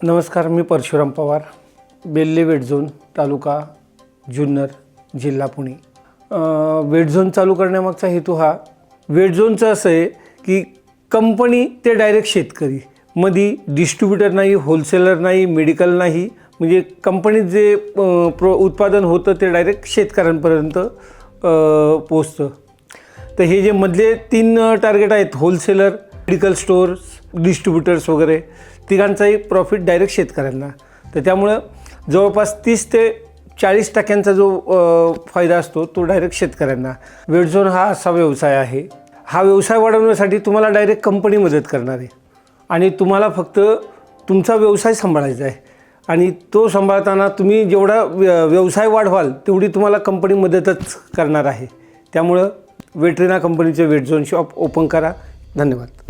नमस्कार मी परशुराम पवार बेल्ले वेडझोन तालुका जुन्नर जिल्हा पुणे. वेडझोन चालू करण्यामागचा हेतू हा वेटझोनचं असं आहे की कंपनी ते डायरेक्ट शेतकरी मधी डिस्ट्रीब्युटर नाही होलसेलर नाही मेडिकल नाही म्हणजे कंपनीत जे प्रो उत्पादन होतं ते डायरेक्ट शेतकऱ्यांपर्यंत पोचतं तर हे जे मधले तीन टार्गेट आहेत होलसेलर मेडिकल स्टोर्स डिस्ट्रीब्युटर्स वगैरे तिघांचाही प्रॉफिट डायरेक्ट शेतकऱ्यांना. तर त्यामुळं जवळपास तीस ते चाळीस टक्क्यांचा जो फायदा असतो तो डायरेक्ट शेतकऱ्यांना. वेडझोन हा असा व्यवसाय आहे. हा व्यवसाय वाढवण्यासाठी तुम्हाला डायरेक्ट कंपनी मदत करणार आहे. आणि तुम्हाला फक्त तुमचा व्यवसाय सांभाळायचा आहे. आणि तो सांभाळताना तुम्ही जेवढा व्य- व्यवसाय वाढवाल तेवढी तुम्हाला कंपनी मदतच करणार आहे. त्यामुळं वेटरिना कंपनीचे वेटझोन शॉप ओपन करा. धन्यवाद.